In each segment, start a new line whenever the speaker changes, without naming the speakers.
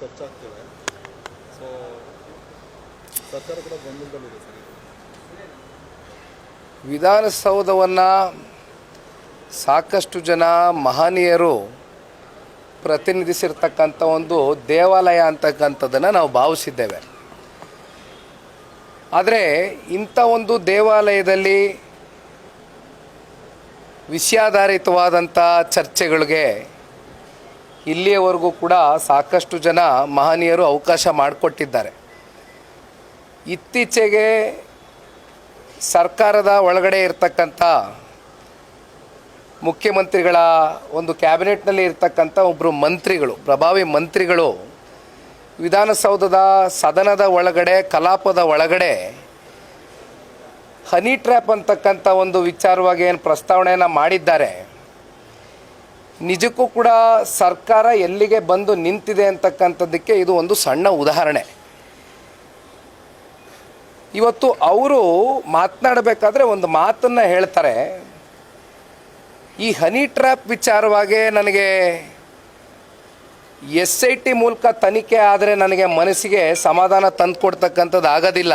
ಚರ್ಚೆ ಆಗ್ತಿದೆ ಸೊ ಸರ್ಕಾರ ಕೂಡ ಗೊಂದಲದಲ್ಲಿದೆ ಸರ್.
ವಿಧಾನಸೌಧವನ್ನು ಸಾಕಷ್ಟು ಜನ ಮಹನೀಯರು ಪ್ರತಿನಿಧಿಸಿರ್ತಕ್ಕಂಥ ಒಂದು ದೇವಾಲಯ ಅಂತಕ್ಕಂಥದ್ದನ್ನು ನಾವು ಭಾವಿಸಿದ್ದೇವೆ. ಆದರೆ, ಇಂಥ ಒಂದು ದೇವಾಲಯದಲ್ಲಿ ವಿಷಯಾಧಾರಿತವಾದಂಥ ಚರ್ಚೆಗಳಿಗೆ ಇಲ್ಲಿಯವರೆಗೂ ಕೂಡ ಸಾಕಷ್ಟು ಜನ ಮಹನೀಯರು ಅವಕಾಶ ಮಾಡಿಕೊಟ್ಟಿದ್ದಾರೆ. ಇತ್ತೀಚೆಗೆ ಸರ್ಕಾರದ ಒಳಗಡೆ ಇರ್ತಕ್ಕಂಥ ಮುಖ್ಯಮಂತ್ರಿಗಳ ಒಂದು ಕ್ಯಾಬಿನೆಟ್ನಲ್ಲಿ ಇರ್ತಕ್ಕಂಥ ಒಬ್ಬರು ಮಂತ್ರಿಗಳು, ಪ್ರಭಾವಿ ಮಂತ್ರಿಗಳು ವಿಧಾನಸೌಧದ ಸದನದ ಒಳಗಡೆ, ಕಲಾಪದ ಒಳಗಡೆ ಹನಿ ಟ್ರ್ಯಾಪ್ ಅಂತಕ್ಕಂಥ ಒಂದು ವಿಚಾರವಾಗಿ ಏನು ಪ್ರಸ್ತಾವನೆಯನ್ನು ಮಾಡಿದ್ದಾರೆ. ನಿಜಕ್ಕೂ ಕೂಡ ಸರ್ಕಾರ ಎಲ್ಲಿಗೆ ಬಂದು ನಿಂತಿದೆ ಅಂತಕ್ಕಂಥದ್ದಕ್ಕೆ ಇದು ಒಂದು ಸಣ್ಣ ಉದಾಹರಣೆ. ಇವತ್ತು ಅವರು ಮಾತನಾಡಬೇಕಾದ್ರೆ ಒಂದು ಮಾತನ್ನು ಹೇಳ್ತಾರೆ. ಈ ಹನಿ ಟ್ರ್ಯಾಪ್ ವಿಚಾರವಾಗಿ ನನಗೆ ಎಸ್ ಐ ಟಿ ಮೂಲಕ ತನಿಖೆ ಆದರೆ ನನಗೆ ಮನಸ್ಸಿಗೆ ಸಮಾಧಾನ ತಂದುಕೊಡ್ತಕ್ಕಂಥದ್ದು ಆಗೋದಿಲ್ಲ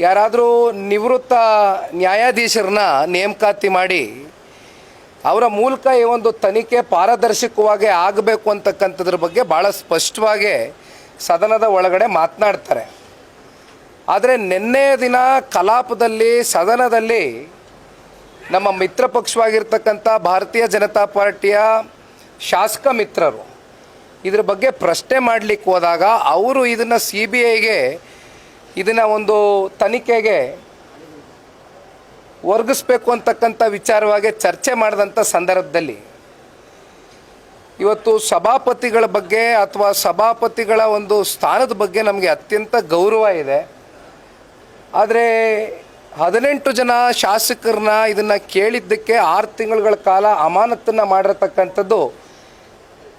ಯಾರಾದರೂ ನಿವೃತ್ತ ನ್ಯಾಯಾಧೀಶರನ್ನ ನೇಮಕಾತಿ ಮಾಡಿ ಅವರ ಮೂಲಕ ಈ ಒಂದು ತನಿಖೆ ಪಾರದರ್ಶಕವಾಗಿ ಆಗಬೇಕು ಅಂತಕ್ಕಂಥದ್ರ ಬಗ್ಗೆ ಭಾಳ ಸ್ಪಷ್ಟವಾಗಿ ಸದನದ ಒಳಗಡೆ ಮಾತನಾಡ್ತಾರೆ. ಆದರೆ ನಿನ್ನೆಯ ದಿನ ಕಲಾಪದಲ್ಲಿ, ಸದನದಲ್ಲಿ ನಮ್ಮ ಮಿತ್ರ ಪಕ್ಷವಾಗಿರ್ತಕ್ಕಂಥ ಭಾರತೀಯ ಜನತಾ ಪಾರ್ಟಿಯ ಶಾಸಕ ಮಿತ್ರರು ಇದ್ರ ಬಗ್ಗೆ ಪ್ರಶ್ನೆ ಮಾಡಲಿಕ್ಕೆ ಹೋದಾಗ ಅವರು ಇದನ್ನು ಸಿ ಬಿ ಐಗೆ ಇದನ್ನು ಒಂದು ತನಿಖೆಗೆ ವರ್ಗಿಸ್ಬೇಕು ಅಂತಕ್ಕಂಥ ವಿಚಾರವಾಗಿ ಚರ್ಚೆ ಮಾಡಿದಂಥ ಸಂದರ್ಭದಲ್ಲಿ ಇವತ್ತು ಸಭಾಪತಿಗಳ ಬಗ್ಗೆ ಅಥವಾ ಸಭಾಪತಿಗಳ ಒಂದು ಸ್ಥಾನದ ಬಗ್ಗೆ ನಮಗೆ ಅತ್ಯಂತ ಗೌರವ ಇದೆ. ಆದರೆ ಹದಿನೆಂಟು ಜನ ಶಾಸಕರನ್ನ ಇದನ್ನು ಕೇಳಿದ್ದಕ್ಕೆ ಆರು ತಿಂಗಳುಗಳ ಕಾಲ ಅಮಾನತನ್ನು ಮಾಡಿರತಕ್ಕಂಥದ್ದು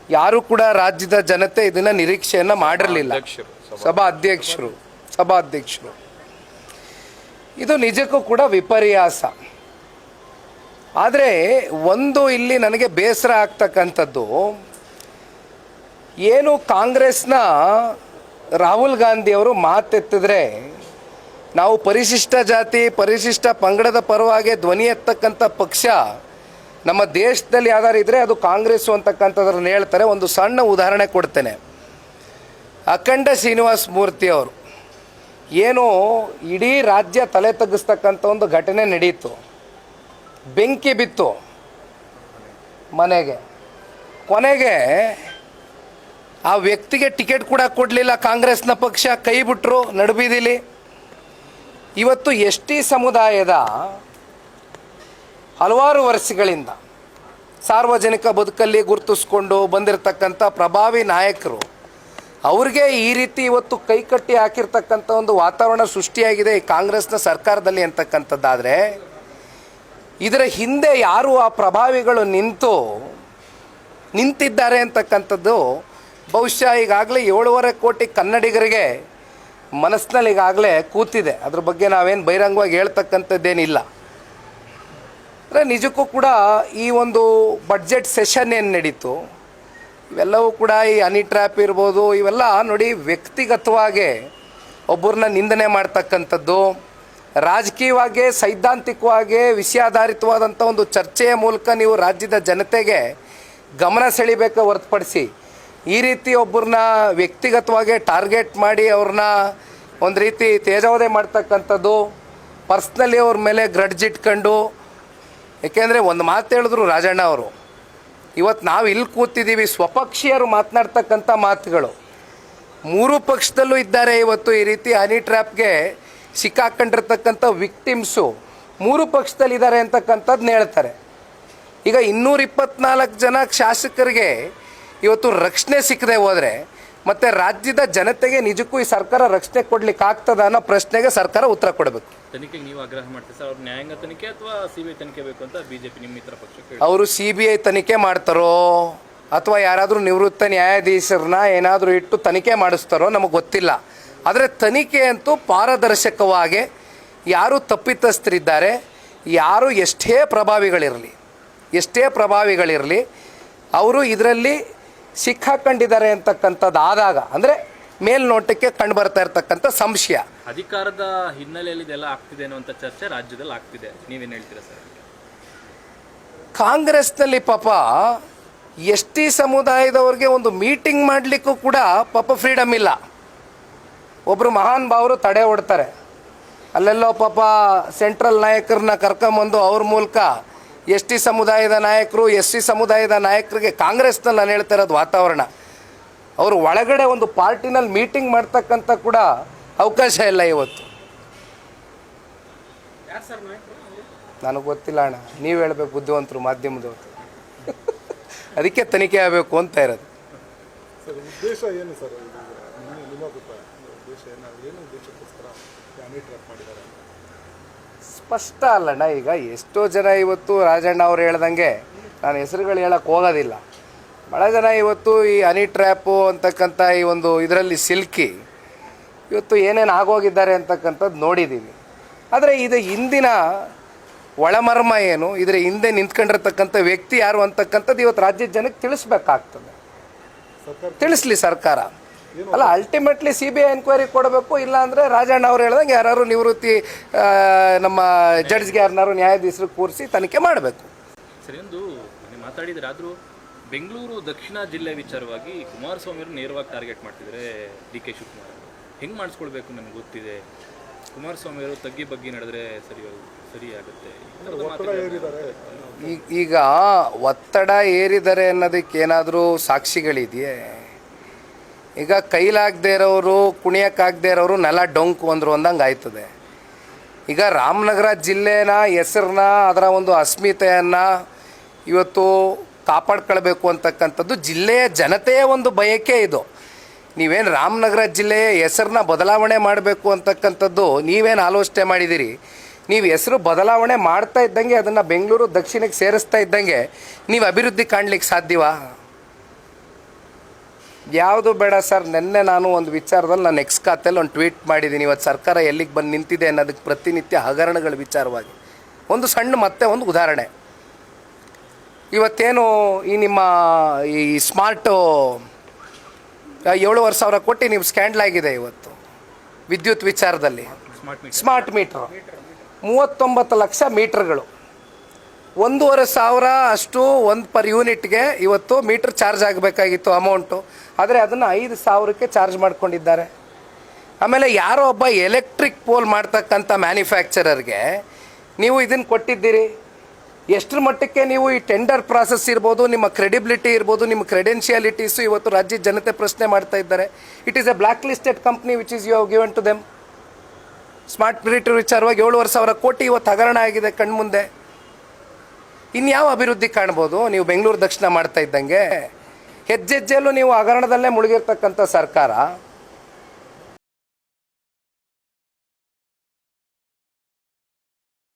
ಯಾರೂ ಕೂಡ ರಾಜ್ಯದ ಜನತೆ ಇದನ್ನು ನಿರೀಕ್ಷೆಯನ್ನು ಮಾಡಿರಲಿಲ್ಲ. ಸಭಾ ಅಧ್ಯಕ್ಷರು ಸಭಾ ಅಧ್ಯಕ್ಷರು. ಇದು ನಿಜಕ್ಕೂ ಕೂಡ ವಿಪರ್ಯಾಸ. ಆದರೆ ಒಂದು ಇಲ್ಲಿ ನನಗೆ ಬೇಸರ ಆಗ್ತಕ್ಕಂಥದ್ದು, ಏನು ಕಾಂಗ್ರೆಸ್ನ ರಾಹುಲ್ ಗಾಂಧಿಯವರು ಮಾತೆತ್ತಿದ್ರೆ, ನಾವು ಪರಿಶಿಷ್ಟ ಜಾತಿ, ಪರಿಶಿಷ್ಟ ಪಂಗಡದ ಪರವಾಗಿ ಧ್ವನಿ ಎತ್ತಕ್ಕಂಥ ಪಕ್ಷ ನಮ್ಮ ದೇಶದಲ್ಲಿ ಯಾವ್ದಾರು ಇದ್ದರೆ ಅದು ಕಾಂಗ್ರೆಸ್ಸು ಅಂತಕ್ಕಂಥದ್ರನ್ನ ಹೇಳ್ತಾರೆ. ಒಂದು ಸಣ್ಣ ಉದಾಹರಣೆ ಕೊಡ್ತೇನೆ. ಅಖಂಡ ಶ್ರೀನಿವಾಸ ಮೂರ್ತಿ ಅವರು. ಏನು ಇಡೀ ರಾಜ್ಯ ತಲೆ ತಗ್ಗಿಸ್ತಕ್ಕಂಥ ಒಂದು ಘಟನೆ ನಡೆಯಿತು ಬೆಂಕಿ ಬಿತ್ತು ಮನೆಗೆ. ಕೊನೆಗೆ ಆ ವ್ಯಕ್ತಿಗೆ ಟಿಕೆಟ್ ಕೂಡ ಕೊಡಲಿಲ್ಲ, ಕಾಂಗ್ರೆಸ್ನ ಪಕ್ಷ ಕೈ ಬಿಟ್ಟರು ನಡುಬೀದಿಲಿ. ಇವತ್ತು ಎಸ್ ಟಿ ಸಮುದಾಯದ ಹಲವಾರು ವರ್ಷಗಳಿಂದ ಸಾರ್ವಜನಿಕ ಬದುಕಲ್ಲಿ ಗುರುತಿಸ್ಕೊಂಡು ಬಂದಿರತಕ್ಕಂಥ ಪ್ರಭಾವಿ ನಾಯಕರು ಅವ್ರಿಗೆ ಈ ರೀತಿ ಇವತ್ತು ಕೈಕಟ್ಟಿ ಹಾಕಿರ್ತಕ್ಕಂಥ ಒಂದು ವಾತಾವರಣ ಸೃಷ್ಟಿಯಾಗಿದೆ ಕಾಂಗ್ರೆಸ್ನ ಸರ್ಕಾರದಲ್ಲಿ ಅಂತಕ್ಕಂಥದ್ದಾದರೆ, ಇದರ ಹಿಂದೆ ಯಾರು ಆ ಪ್ರಭಾವಿಗಳು ನಿಂತು ನಿಂತಿದ್ದಾರೆ ಅಂತಕ್ಕಂಥದ್ದು ಬಹುಶಃ ಈಗಾಗಲೇ ಏಳುವರೆ ಕೋಟಿ ಕನ್ನಡಿಗರಿಗೆ ಮನಸ್ಸಿನಲ್ಲಿ ಈಗಾಗಲೇ ಕೂತಿದೆ. ಅದ್ರ ಬಗ್ಗೆ ನಾವೇನು ಬಹಿರಂಗವಾಗಿ ಹೇಳ್ತಕ್ಕಂಥದ್ದೇನಿಲ್ಲ. ಅಂದರೆ ನಿಜಕ್ಕೂ ಕೂಡ ಈ ಒಂದು ಬಡ್ಜೆಟ್ ಸೆಷನ್ ಏನು ನಡೀತು? ಇವೆಲ್ಲವೂ ಕೂಡ ಈ ಹನಿ ಟ್ರ್ಯಾಪ್ ಇರ್ಬೋದು, ಇವೆಲ್ಲ ನೋಡಿ ವ್ಯಕ್ತಿಗತವಾಗಿ ಒಬ್ಬರನ್ನ ನಿಂದನೆ ಮಾಡ್ತಕ್ಕಂಥದ್ದು. ರಾಜಕೀಯವಾಗಿ, ಸೈದ್ಧಾಂತಿಕವಾಗಿ, ವಿಷಯಾಧಾರಿತವಾದಂಥ ಒಂದು ಚರ್ಚೆಯ ಮೂಲಕ ನೀವು ರಾಜ್ಯದ ಜನತೆಗೆ ಗಮನ ಸೆಳಿಬೇಕು ಹೊರತುಪಡಿಸಿ. ಈ ರೀತಿ ಒಬ್ಬರನ್ನ ವ್ಯಕ್ತಿಗತವಾಗಿ ಟಾರ್ಗೆಟ್ ಮಾಡಿ ಅವ್ರನ್ನ ಒಂದು ರೀತಿ ತೇಜಾವಧೆ ಮಾಡ್ತಕ್ಕಂಥದ್ದು, ಪರ್ಸ್ನಲಿ ಅವ್ರ ಮೇಲೆ ಗ್ರಡ್ಜ್ ಇಟ್ಕೊಂಡು. ಏಕೆಂದರೆ ಒಂದು ಮಾತು ಹೇಳಿದ್ರು ರಾಜಣ್ಣ ಅವರು ಇವತ್ತು ನಾವು ಇಲ್ಲಿ ಕೂತಿದ್ದೀವಿ ಸ್ವಪಕ್ಷೀಯರು ಮಾತನಾಡ್ತಕ್ಕಂಥ ಮಾತುಗಳು. ಮೂರು ಪಕ್ಷದಲ್ಲೂ ಇದ್ದಾರೆ ಇವತ್ತು ಈ ರೀತಿ ಹನಿ ಟ್ರ್ಯಾಪ್ಗೆ ಸಿಕ್ಕಾಕೊಂಡಿರ್ತಕ್ಕಂಥ ವಿಕ್ಟಿಮ್ಸು. ಮೂರು ಪಕ್ಷದಲ್ಲಿದ್ದಾರೆ ಅಂತಕ್ಕಂಥದ್ದನ್ನ ಹೇಳ್ತಾರೆ. ಈಗ ಇನ್ನೂರ ಇಪ್ಪತ್ನಾಲ್ಕು ಜನ ಶಾಸಕರಿಗೆ ಇವತ್ತು ರಕ್ಷಣೆ ಸಿಕ್ಕದೆ ಹೋದರೆ ಮತ್ತು ರಾಜ್ಯದ ಜನತೆಗೆ ನಿಜಕ್ಕೂ ಈ ಸರ್ಕಾರ ರಕ್ಷಣೆ ಕೊಡ್ಲಿಕ್ಕೆ ಆಗ್ತದ ಅನ್ನೋ ಪ್ರಶ್ನೆಗೆ ಸರ್ಕಾರ ಉತ್ತರ ಕೊಡಬೇಕು.
ತನಿಖೆಗೆ ನೀವು ಆಗ್ರಹ ಮಾಡ್ತೀರಿ ಸರ್? ಅವ್ರ ನ್ಯಾಯಾಂಗ ತನಿಖೆ ಅಥವಾ ಸಿ ಬಿ ಐ ತನಿಖೆ ಬೇಕು ಅಂತ ಬಿಜೆಪಿ ನಿಮ್ಮ ಮಿತ್ರ ಪಕ್ಷಕ್ಕೆ
ಅವರು ಸಿ ಬಿ ಐ ತನಿಖೆ ಮಾಡ್ತಾರೋ ಅಥವಾ ಯಾರಾದರೂ ನಿವೃತ್ತ ನ್ಯಾಯಾಧೀಶರನ್ನ ಏನಾದರೂ ಇಟ್ಟು ತನಿಖೆ ಮಾಡಿಸ್ತಾರೋ ನಮಗೆ ಗೊತ್ತಿಲ್ಲ. ಆದರೆ ತನಿಖೆ ಅಂತೂ ಪಾರದರ್ಶಕವಾಗಿ ಯಾರು ತಪ್ಪಿತಸ್ಥರಿದ್ದಾರೆ ಯಾರು ಎಷ್ಟೇ ಪ್ರಭಾವಿಗಳಿರಲಿ ಎಷ್ಟೇ ಪ್ರಭಾವಿಗಳಿರಲಿ ಅವರು ಇದರಲ್ಲಿ ಸಿಕ್ಕಾಕೊಂಡಿದ್ದಾರೆ ಅಂತಕ್ಕಂಥದ್ದು ಆದಾಗ ಅಂದರೆ ಮೇಲ್ನೋಟಕ್ಕೆ ಕಂಡು ಬರ್ತಾ ಇರತಕ್ಕಂಥ ಸಂಶಯ.
ಅಧಿಕಾರದ ಹಿನ್ನೆಲೆಯಲ್ಲಿ ಇದೆಲ್ಲ ಆಗ್ತಿದೆ ಅನ್ನುವಂತ ಚರ್ಚೆ ರಾಜ್ಯದಲ್ಲಿ ಆಗ್ತಿದೆ. ನೀವೇನು ಹೇಳ್ತೀರಾ ಸರ್?
ಕಾಂಗ್ರೆಸ್ನಲ್ಲಿ ಪಾಪ ಎಸ್ ಟಿ ಸಮುದಾಯದವ್ರಿಗೆ ಒಂದು ಮೀಟಿಂಗ್ ಮಾಡಲಿಕ್ಕೂ ಕೂಡ ಪಾಪ ಫ್ರೀಡಮ್ ಇಲ್ಲ. ಒಬ್ಬರು ಮಹಾನ್ ಭಾವರು ತಡೆ ಹೊಡ್ತಾರೆ ಅಲ್ಲೆಲ್ಲೋ ಪಾಪ ಸೆಂಟ್ರಲ್ ನಾಯಕರನ್ನ ಕರ್ಕೊಂಬಂದು ಅವ್ರ ಮೂಲಕ ಎಸ್ ಟಿ ಸಮುದಾಯದ ನಾಯಕರು ಎಸ್ ಸಿ ಸಮುದಾಯದ ನಾಯಕರಿಗೆ ಕಾಂಗ್ರೆಸ್ನಲ್ಲಿ ನಾನು ಹೇಳ್ತಾ ಇರೋದು ವಾತಾವರಣ. ಅವರು ಒಳಗಡೆ ಒಂದು ಪಾರ್ಟಿನಲ್ಲಿ ಮೀಟಿಂಗ್ ಮಾಡ್ತಕ್ಕಂಥ ಕೂಡ ಅವಕಾಶ ಇಲ್ಲ ಇವತ್ತು. ನನಗೆ ಗೊತ್ತಿಲ್ಲ ಅಣ್ಣ. ನೀವು ಹೇಳ್ಬೇಕು ಬುದ್ಧಿವಂತರು ಮಾಧ್ಯಮದವರು. ಅದಕ್ಕೆ ತನಿಖೆ ಆಗಬೇಕು ಅಂತ ಇರೋದು.
ಸರ್ ಉದ್ದೇಶ ಏನು
ಸ್ಪಷ್ಟ ಅಲ್ಲಣ್ಣ ಈಗ ಎಷ್ಟೋ ಜನ ಇವತ್ತು ರಾಜಣ್ಣ ಅವ್ರು ಹೇಳ್ದಂಗೆ ನಾನು ಹೆಸರುಗಳು ಹೇಳಕ್ಕೆ ಹೋಗೋದಿಲ್ಲ. ಭಾಳ ಜನ ಇವತ್ತು ಈ ಹನಿ ಟ್ರ್ಯಾಪು ಅಂತಕ್ಕಂಥ ಈ ಒಂದು ಇದರಲ್ಲಿ ಸಿಲ್ಕಿ ಇವತ್ತು ಏನೇನು ಆಗೋಗಿದ್ದಾರೆ ಅಂತಕ್ಕಂಥದ್ದು ನೋಡಿದ್ದೀನಿ ಆದರೆ ಇದು ಹಿಂದಿನ ಒಳಮರ್ಮ ಏನು ಇದರ ಹಿಂದೆ ನಿಂತ್ಕೊಂಡಿರ್ತಕ್ಕಂಥ ವ್ಯಕ್ತಿ ಯಾರು ಅಂತಕ್ಕಂಥದ್ದು ಇವತ್ತು ರಾಜ್ಯದ ಜನಕ್ಕೆ ತಿಳಿಸ್ಬೇಕಾಗ್ತದೆ. ತಿಳಿಸ್ಲಿ ಸರ್ಕಾರ. ಅಲ್ಲ ultimately C B I enquiry ಕೊಡಬೇಕು ಇಲ್ಲ ಅಂದರೆ ರಾಜಣ್ಣ ಅವ್ರು ಹೇಳ್ದಂಗೆ ಯಾರು ನಿವೃತ್ತಿ ನಮ್ಮ ಜಡ್ಜ್ಗೆ ಯಾರನ್ನಾರು ನ್ಯಾಯಾಧೀಶರು ಕೂರಿಸಿ ತನಿಖೆ ಮಾಡಬೇಕು.
ಸರಿ ಒಂದು ಮಾತಾಡಿದ್ರೆ ಆದರೂ ಬೆಂಗಳೂರು ದಕ್ಷಿಣ ಜಿಲ್ಲೆ ವಿಚಾರವಾಗಿ ಕುಮಾರಸ್ವಾಮಿ ಅವರು ನೇರವಾಗಿ ಟಾರ್ಗೆಟ್ ಮಾಡ್ತಿದ್ರೆ ಡಿ ಕೆ ಶಿವಕುಮಾರ್ ಹೆಂಗೆ ಮಾಡಿಸ್ಕೊಳ್ಬೇಕು ನನಗೆ ಗೊತ್ತಿದೆ. ಕುಮಾರಸ್ವಾಮಿ ಅವರು ತಗ್ಗಿ ಬಗ್ಗಿ ನಡೆದ್ರೆ ಸರಿ ಸರಿ ಆಗುತ್ತೆ.
ಈಗ ಒತ್ತಡ ಏರಿದ್ದಾರೆ ಅನ್ನೋದಕ್ಕೆ ಏನಾದರೂ ಸಾಕ್ಷಿಗಳಿದೆಯೇ? ಈಗ ಕೈಲಾಗದೇ ಇರೋರು, ಕುಣಿಯೋಕ್ಕಾಗದೇ ಇರೋರು ನೆಲ ಡೊಂಕು ಅಂದರು ಅಂದಂಗೆ ಆಯ್ತದೆ. ಈಗ ರಾಮನಗರ ಜಿಲ್ಲೆನ ಹೆಸರನ್ನ ಅದರ ಒಂದು ಅಸ್ಮಿತೆಯನ್ನು ಇವತ್ತು ಕಾಪಾಡ್ಕೊಳ್ಬೇಕು ಅಂತಕ್ಕಂಥದ್ದು ಜಿಲ್ಲೆಯ ಜನತೆಯ ಒಂದು ಬಯಕೆ ಇದು. ನೀವೇನು ರಾಮನಗರ ಜಿಲ್ಲೆಯ ಹೆಸರನ್ನ ಬದಲಾವಣೆ ಮಾಡಬೇಕು ಅಂತಕ್ಕಂಥದ್ದು ನೀವೇನು ಆಲೋಚನೆ ಮಾಡಿದ್ದೀರಿ ನೀವು ಹೆಸರು ಬದಲಾವಣೆ ಮಾಡ್ತಾ ಇದ್ದಂಗೆ ಅದನ್ನು ಬೆಂಗಳೂರು ದಕ್ಷಿಣಕ್ಕೆ ಸೇರಿಸ್ತಾ ಇದ್ದಂಗೆ ನೀವು ಅಭಿವೃದ್ಧಿ ಕಾಣಲಿಕ್ಕೆ ಸಾಧ್ಯವಾ? ಯಾವುದು ಬೇಡ ಸರ್ ನಿನ್ನೆ ನಾನು ಒಂದು ವಿಚಾರದಲ್ಲಿ ನಾನು ಎಕ್ಸ್ ಖಾತೆಯಲ್ಲಿ ಒಂದು ಟ್ವೀಟ್ ಮಾಡಿದ್ದೀನಿ. ಇವತ್ತು ಸರ್ಕಾರ ಎಲ್ಲಿಗೆ ಬಂದು ನಿಂತಿದೆ ಅನ್ನೋದಕ್ಕೆ ಪ್ರತಿನಿತ್ಯ ಹಗರಣಗಳ ವಿಚಾರವಾಗಿ. ಒಂದು ಸಣ್ಣ ಮತ್ತೆ ಒಂದು ಉದಾಹರಣೆ. ಇವತ್ತೇನು ಈ ನಿಮ್ಮ ಈ ಸ್ಮಾರ್ಟು ಏಳುವರೆ ಸಾವಿರ ಕೋಟಿ ನೀವು ಸ್ಕ್ಯಾಂಡಲ್ ಆಗಿದೆ ಇವತ್ತು. ವಿದ್ಯುತ್ ವಿಚಾರದಲ್ಲಿ.
ಸ್ಮಾರ್ಟ್ ಮೀಟರ್
ಸ್ಮಾರ್ಟ್ ಮೀಟ್ರ್ ಮೂವತ್ತೊಂಬತ್ತು ಲಕ್ಷ ಮೀಟ್ರ್ಗಳು ಒಂದೂವರೆ ಸಾವಿರ ಅಷ್ಟು ಒಂದು ಪರ್ ಯೂನಿಟ್ಗೆ ಇವತ್ತು ಮೀಟ್ರ್ ಚಾರ್ಜ್ ಆಗಬೇಕಾಗಿತ್ತು ಅಮೌಂಟು ಆದರೆ ಅದನ್ನು ಐದು ಸಾವಿರಕ್ಕೆ ಚಾರ್ಜ್ ಮಾಡ್ಕೊಂಡಿದ್ದಾರೆ. ಆಮೇಲೆ ಯಾರೋ ಒಬ್ಬ ಎಲೆಕ್ಟ್ರಿಕ್ ಪೋಲ್ ಮಾಡ್ತಕ್ಕಂಥ ಮ್ಯಾನುಫ್ಯಾಕ್ಚರರ್ಗೆ ನೀವು ಇದನ್ನು ಕೊಟ್ಟಿದ್ದೀರಿ. ಎಷ್ಟರ ಮಟ್ಟಕ್ಕೆ ನೀವು ಈ ಟೆಂಡರ್ ಪ್ರಾಸೆಸ್ ಇರ್ಬೋದು, ನಿಮ್ಮ ಕ್ರೆಡಿಬಿಲಿಟಿ ಇರ್ಬೋದು, ನಿಮ್ಮ ಕ್ರೆಡೆನ್ಷಿಯಾಲಿಟೀಸು ಇವತ್ತು ರಾಜ್ಯದ ಜನತೆ ಪ್ರಶ್ನೆ ಮಾಡ್ತಾ ಇದ್ದಾರೆ. It is a blacklisted company which is you have given to them smart meter ವಿಚಾರವಾಗಿ ಏಳುವರೆ ಸಾವಿರ ಕೋಟಿ ಇವತ್ತು ಹಗರಣ ಆಗಿದೆ ಕಣ್ಮುಂದೆ. ಇನ್ಯಾವ ಅಭಿವೃದ್ಧಿ ಕಾಣ್ಬೋದು? ನೀವು ಬೆಂಗಳೂರು ದಕ್ಷಿಣ ಮಾಡ್ತಾ ಇದ್ದಂಗೆ. ಹೆಜ್ಜೆಜ್ಜೆಲ್ಲೂ ನೀವು ಹಗರಣದಲ್ಲೇ ಮುಳುಗಿರ್ತಕ್ಕಂಥ ಸರ್ಕಾರ.